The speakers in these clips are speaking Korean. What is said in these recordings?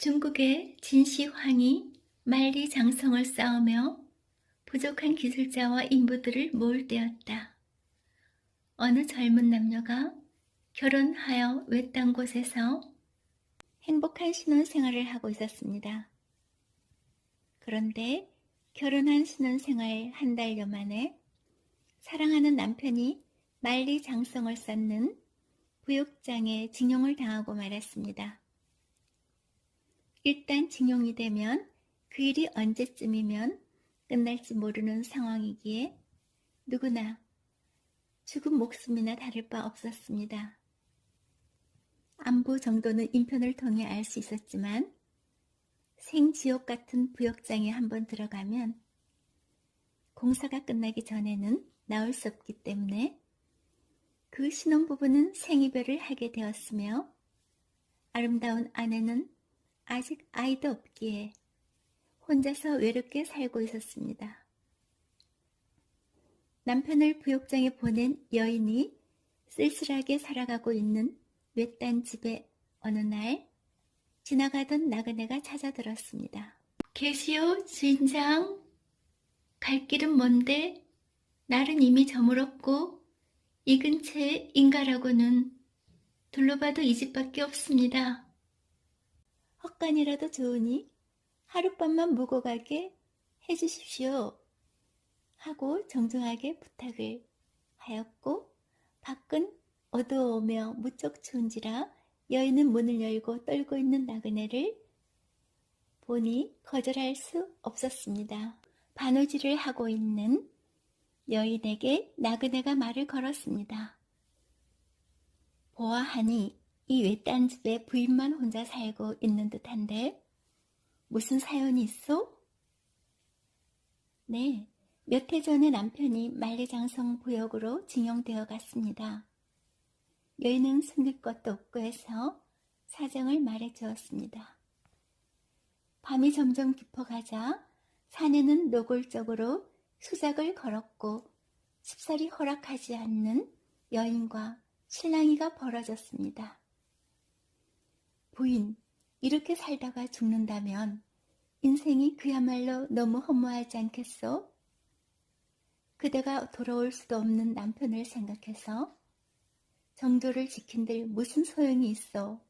중국의 진시황이 만리장성을 쌓으며 부족한 기술자와 인부들을 모을 때였다. 어느 젊은 남녀가 결혼하여 외딴 곳에서 행복한 신혼 생활을 하고 있었습니다. 그런데 결혼한 신혼 생활 한 달여 만에 사랑하는 남편이 만리장성을 쌓는 부욕장에 징용을 당하고 말았습니다. 일단 징용이 되면 그 일이 언제쯤이면 끝날지 모르는 상황이기에 누구나 죽은 목숨이나 다를 바 없었습니다. 안부 정도는 인편을 통해 알 수 있었지만 생지옥 같은 부역장에 한번 들어가면 공사가 끝나기 전에는 나올 수 없기 때문에 그 신혼부부는 생이별을 하게 되었으며 아름다운 아내는 아직 아이도 없기에 혼자서 외롭게 살고 있었습니다. 남편을 부욕장에 보낸 여인이 쓸쓸하게 살아가고 있는 외딴 집에 어느 날 지나가던 나그네가 찾아들었습니다. 계시오 주인장 갈 길은 먼데 날은 이미 저물었고 이 근처에 인가라고는 둘러봐도 이 집밖에 없습니다. 헛간이라도 좋으니 하룻밤만 묵어 가게 해주십시오. 하고 정중하게 부탁을 하였고 밖은 어두우며 무척 추운지라 여인은 문을 열고 떨고 있는 나그네를 보니 거절할 수 없었습니다. 바느질을 하고 있는 여인에게 나그네가 말을 걸었습니다. 보아하니 이 외딴 집에 부인만 혼자 살고 있는 듯한데 무슨 사연이 있어? 네, 몇 해 전에 남편이 만리장성 부역으로 징용되어 갔습니다. 여인은 숨길 것도 없고 해서 사정을 말해 주었습니다. 밤이 점점 깊어가자 사내는 노골적으로 수작을 걸었고 쉽사리 허락하지 않는 여인과 신랑이가 벌어졌습니다. 부인, 이렇게 살다가 죽는다면 인생이 그야말로 너무 허무하지 않겠소? 그대가 돌아올 수도 없는 남편을 생각해서 정조를 지킨들 무슨 소용이 있어?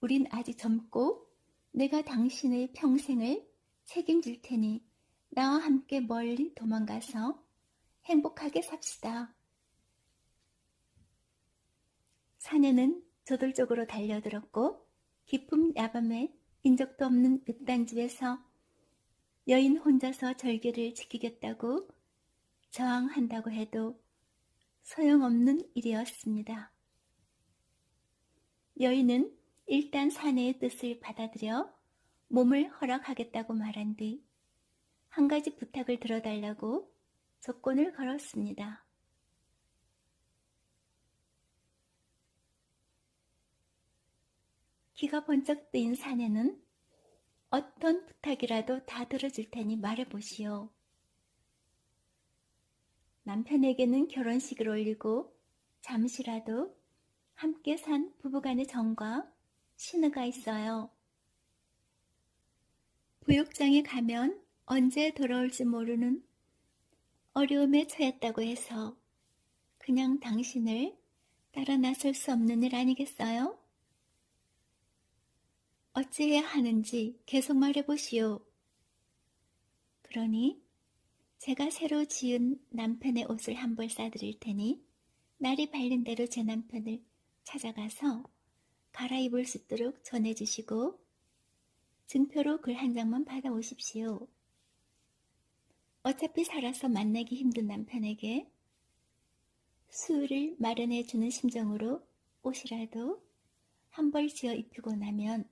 우린 아직 젊고 내가 당신의 평생을 책임질 테니 나와 함께 멀리 도망가서 행복하게 삽시다. 사내는 저돌적으로 달려들었고 깊은 야밤에 인적도 없는 늑단 집에서 여인 혼자서 절개를 지키겠다고 저항한다고 해도 소용없는 일이었습니다. 여인은 일단 사내의 뜻을 받아들여 몸을 허락하겠다고 말한 뒤 한 가지 부탁을 들어달라고 조건을 걸었습니다. 기가 번쩍 뜨인 사내는 어떤 부탁이라도 다 들어줄 테니 말해보시오. 남편에게는 결혼식을 올리고 잠시라도 함께 산 부부간의 정과 신의가 있어요. 부욕장에 가면 언제 돌아올지 모르는 어려움에 처했다고 해서 그냥 당신을 따라 나설 수 없는 일 아니겠어요? 어찌해야 하는지 계속 말해보시오. 그러니 제가 새로 지은 남편의 옷을 한 벌 싸드릴 테니 날이 밝은 대로 제 남편을 찾아가서 갈아입을 수 있도록 전해주시고 증표로 글 한 장만 받아오십시오. 어차피 살아서 만나기 힘든 남편에게 수유를 마련해주는 심정으로 옷이라도 한 벌 지어 입히고 나면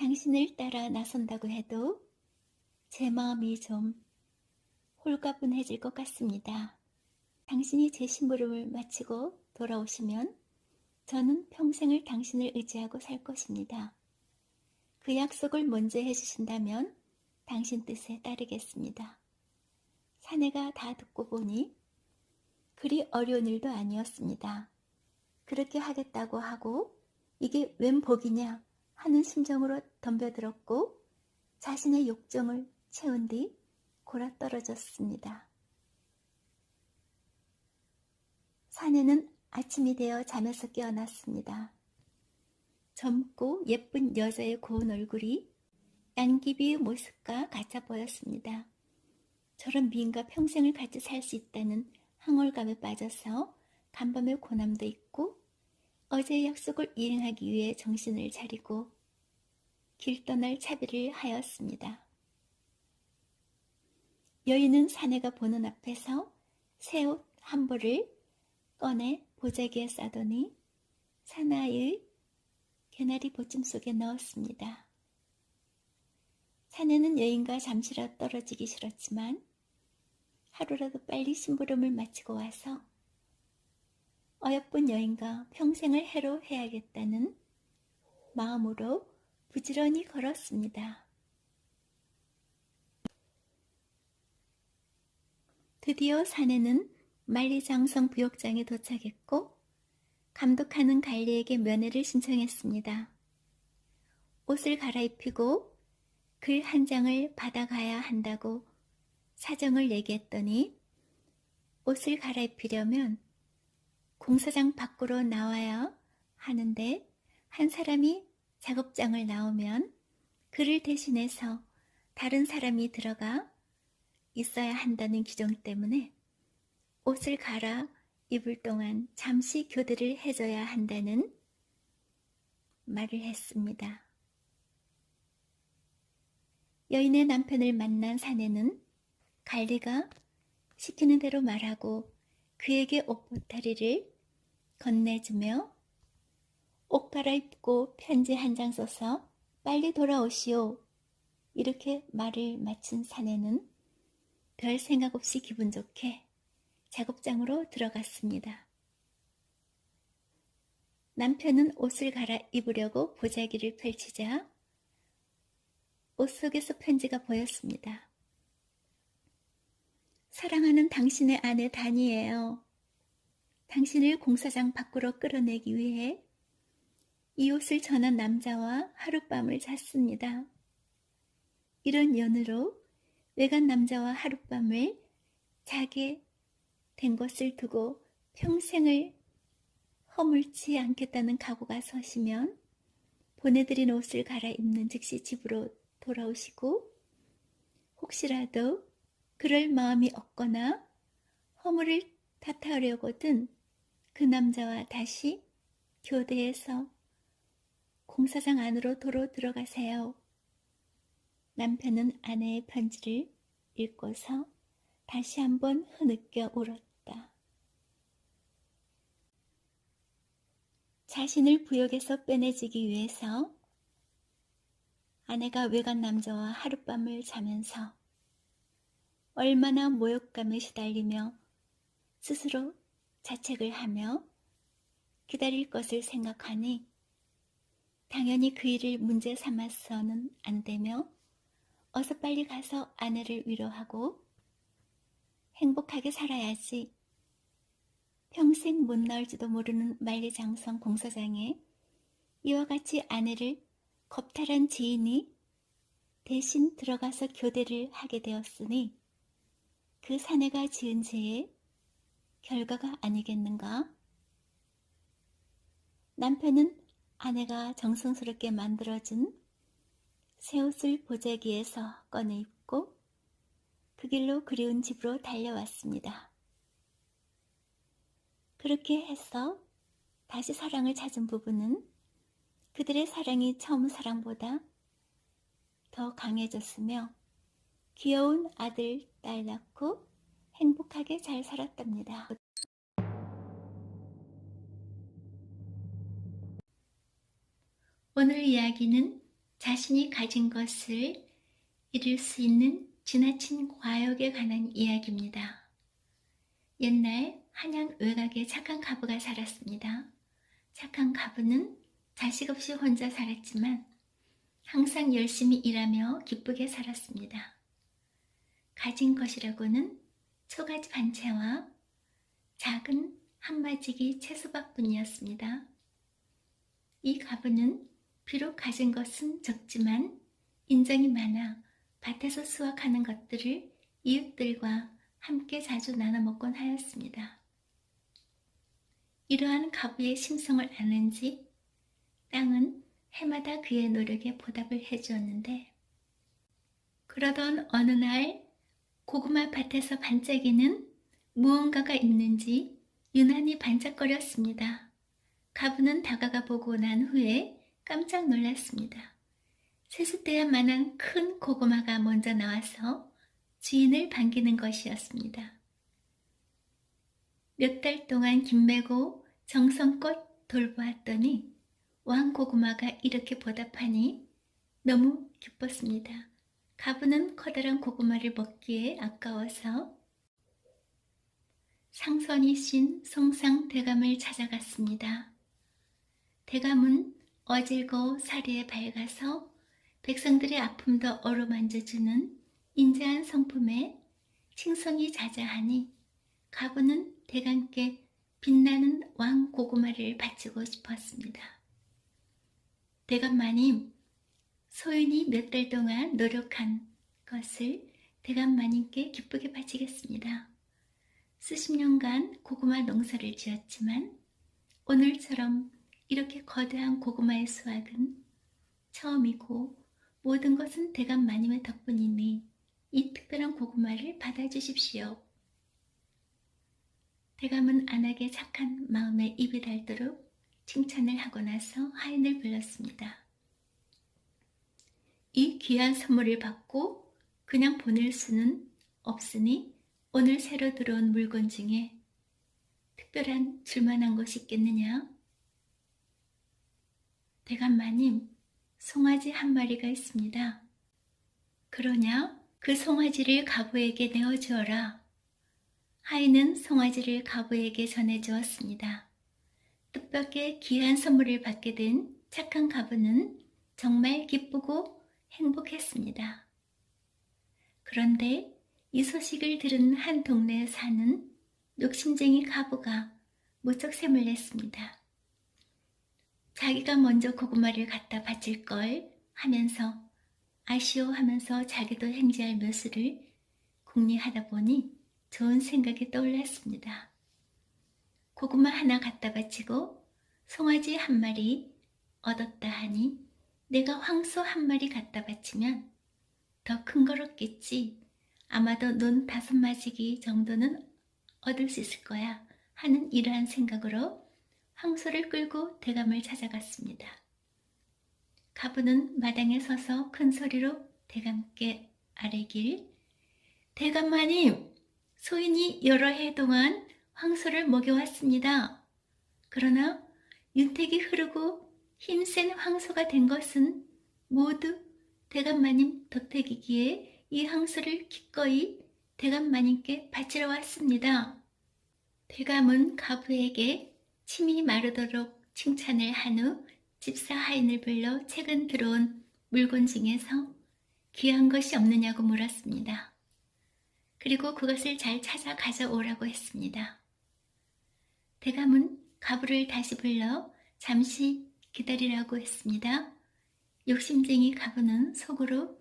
당신을 따라 나선다고 해도 제 마음이 좀 홀가분해질 것 같습니다. 당신이 제 심부름을 마치고 돌아오시면 저는 평생을 당신을 의지하고 살 것입니다. 그 약속을 먼저 해주신다면 당신 뜻에 따르겠습니다. 사내가 다 듣고 보니 그리 어려운 일도 아니었습니다. 그렇게 하겠다고 하고 이게 웬 복이냐 하는 심정으로 덤벼들었고 자신의 욕정을 채운 뒤 골아 떨어졌습니다. 사내는 아침이 되어 잠에서 깨어났습니다. 젊고 예쁜 여자의 고운 얼굴이 난기비의 모습과 같아 보였습니다. 저런 미인과 평생을 같이 살 수 있다는 항월감에 빠져서 간밤의 고남도 있고 어제의 약속을 이행하기 위해 정신을 차리고 길 떠날 차비를 하였습니다. 여인은 사내가 보는 앞에서 새 옷 한 벌을 꺼내 보자기에 싸더니 사나이의 개나리 보침 속에 넣었습니다. 사내는 여인과 잠시라도 떨어지기 싫었지만 하루라도 빨리 심부름을 마치고 와서 어여쁜 여인과 평생을 해로해야겠다는 마음으로 부지런히 걸었습니다. 드디어 사내는 만리장성 부욕장에 도착했고 감독하는 관리에게 면회를 신청했습니다. 옷을 갈아입히고 글 한 장을 받아가야 한다고 사정을 얘기했더니 옷을 갈아입히려면 공사장 밖으로 나와야 하는데 한 사람이 작업장을 나오면 그를 대신해서 다른 사람이 들어가 있어야 한다는 규정 때문에 옷을 갈아 입을 동안 잠시 교대를 해줘야 한다는 말을 했습니다. 여인의 남편을 만난 사내는 관리가 시키는 대로 말하고 그에게 옷보따리를 건네주며 옷 갈아입고 편지 한 장 써서 빨리 돌아오시오. 이렇게 말을 마친 사내는 별 생각 없이 기분 좋게 작업장으로 들어갔습니다. 남편은 옷을 갈아입으려고 보자기를 펼치자 옷 속에서 편지가 보였습니다. 사랑하는 당신의 아내 단이에요. 당신을 공사장 밖으로 끌어내기 위해 이 옷을 전한 남자와 하룻밤을 잤습니다. 이런 연으로 외간 남자와 하룻밤을 자게 된 것을 두고 평생을 허물지 않겠다는 각오가 서시면 보내드린 옷을 갈아입는 즉시 집으로 돌아오시고 혹시라도 그럴 마음이 없거나 허물을 탓하려거든 그 남자와 다시 교대해서 공사장 안으로 도로 들어가세요. 남편은 아내의 편지를 읽고서 다시 한번 흐느껴 울었다. 자신을 부역에서 빼내주기 위해서 아내가 외간 남자와 하룻밤을 자면서 얼마나 모욕감에 시달리며 스스로 자책을 하며 기다릴 것을 생각하니 당연히 그 일을 문제 삼아서는 안 되며 어서 빨리 가서 아내를 위로하고 행복하게 살아야지. 평생 못 나올지도 모르는 만리장성 공사장에 이와 같이 아내를 겁탈한 지인이 대신 들어가서 교대를 하게 되었으니 그 사내가 지은 죄의 결과가 아니겠는가? 남편은 아내가 정성스럽게 만들어준 새 옷을 보자기에서 꺼내 입고 그 길로 그리운 집으로 달려왔습니다. 그렇게 해서 다시 사랑을 찾은 부부는 그들의 사랑이 처음 사랑보다 더 강해졌으며 귀여운 아들, 딸 낳고 행복하게 잘 살았답니다. 오늘 이야기는 자신이 가진 것을 잃을 수 있는 지나친 과욕에 관한 이야기입니다. 옛날 한양 외곽에 착한 가부가 살았습니다. 착한 가부는 자식 없이 혼자 살았지만 항상 열심히 일하며 기쁘게 살았습니다. 가진 것이라고는 초가지 반채와 작은 한마지기 채소밥뿐이었습니다. 이 가부는 비록 가진 것은 적지만 인정이 많아 밭에서 수확하는 것들을 이웃들과 함께 자주 나눠 먹곤 하였습니다. 이러한 가부의 심성을 아는지 땅은 해마다 그의 노력에 보답을 해주었는데 그러던 어느 날 고구마 밭에서 반짝이는 무언가가 있는지 유난히 반짝거렸습니다. 가부는 다가가 보고 난 후에 깜짝 놀랐습니다. 세숫대야 만한 큰 고구마가 먼저 나와서 주인을 반기는 것이었습니다. 몇 달 동안 김매고 정성껏 돌보았더니 왕고구마가 이렇게 보답하니 너무 기뻤습니다. 가부는 커다란 고구마를 먹기에 아까워서 상선이 신 송상 대감을 찾아갔습니다. 대감은 어질고 사리에 밝아서 백성들의 아픔도 어루만져주는 인자한 성품에 칭송이 자자하니 가부는 대감께 빛나는 왕 고구마를 바치고 싶었습니다. 대감마님, 소인이 몇 달 동안 노력한 것을 대감마님께 기쁘게 바치겠습니다. 수십 년간 고구마 농사를 지었지만 오늘처럼 이렇게 거대한 고구마의 수확은 처음이고 모든 것은 대감마님의 덕분이니 이 특별한 고구마를 받아주십시오. 대감은 안하게 착한 마음에 입이 닳도록 칭찬을 하고 나서 하인을 불렀습니다. 이 귀한 선물을 받고 그냥 보낼 수는 없으니 오늘 새로 들어온 물건 중에 특별한 줄만한 것이 있겠느냐? 대감마님, 송아지 한 마리가 있습니다. 그러냐? 그 송아지를 가부에게 내어주어라. 하인은 송아지를 가부에게 전해주었습니다. 뜻밖의 귀한 선물을 받게 된 착한 가부는 정말 기쁘고 행복했습니다. 그런데 이 소식을 들은 한 동네에 사는 욕심쟁이 가부가 무척 샘을 냈습니다. 자기가 먼저 고구마를 갖다 바칠 걸 하면서 아쉬워 하면서 자기도 행지할 묘수를 궁리하다 보니 좋은 생각이 떠올랐습니다. 고구마 하나 갖다 바치고 송아지 한 마리 얻었다 하니 내가 황소 한 마리 갖다 바치면 더 큰 걸 얻겠지. 아마도 눈 다섯 마지기 정도는 얻을 수 있을 거야 하는 이러한 생각으로 황소를 끌고 대감을 찾아갔습니다. 가부는 마당에 서서 큰 소리로 대감께 아뢰길 대감 마님 소인이 여러 해 동안 황소를 먹여왔습니다. 그러나 윤택이 흐르고 힘센 황소가 된 것은 모두 대감마님 덕택이기에 이 황소를 기꺼이 대감마님께 바치러 왔습니다. 대감은 가부에게 침이 마르도록 칭찬을 한 후 집사 하인을 불러 최근 들어온 물건 중에서 귀한 것이 없느냐고 물었습니다. 그리고 그것을 잘 찾아 가져오라고 했습니다. 대감은 가부를 다시 불러 잠시 기다리라고 했습니다. 욕심쟁이 가부는 속으로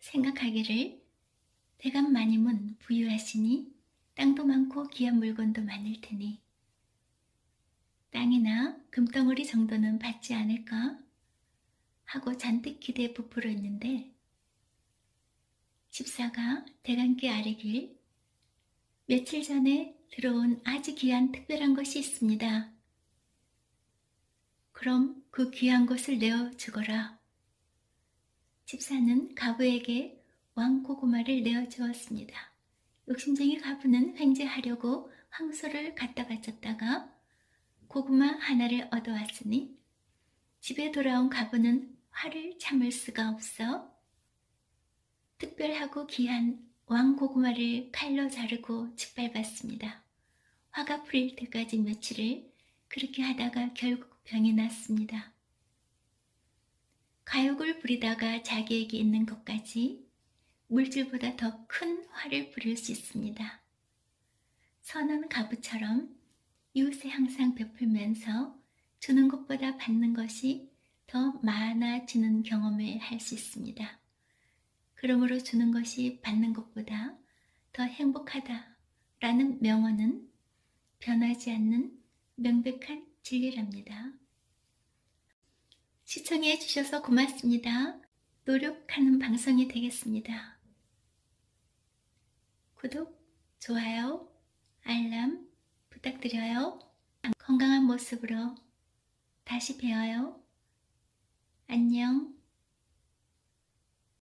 생각하기를 대감 마님은 부유하시니 땅도 많고 귀한 물건도 많을 테니 땅이나 금덩어리 정도는 받지 않을까 하고 잔뜩 기대에 부풀어 있는데 집사가 대감께 아뢰길 며칠 전에 들어온 아주 귀한 특별한 것이 있습니다. 그럼 그 귀한 것을 내어 주거라. 집사는 가부에게 왕고구마를 내어 주었습니다. 욕심쟁이 가부는 횡재하려고 황소를 갖다 바쳤다가 고구마 하나를 얻어왔으니 집에 돌아온 가부는 화를 참을 수가 없어 특별하고 귀한 왕고구마를 칼로 자르고 짓밟았습니다. 화가 풀릴 때까지 며칠을 그렇게 하다가 결국 병이 났습니다. 가욕을 부리다가 자기에게 있는 것까지 물질보다 더 큰 화를 부릴 수 있습니다. 선한 가부처럼 이웃에 항상 베풀면서 주는 것보다 받는 것이 더 많아지는 경험을 할 수 있습니다. 그러므로 주는 것이 받는 것보다 더 행복하다 라는 명언은 변하지 않는 명백한 진리랍니다. 시청해 주셔서 고맙습니다. 노력하는 방송이 되겠습니다. 구독, 좋아요, 알람 부탁드려요. 건강한 모습으로 다시 뵈어요. 안녕.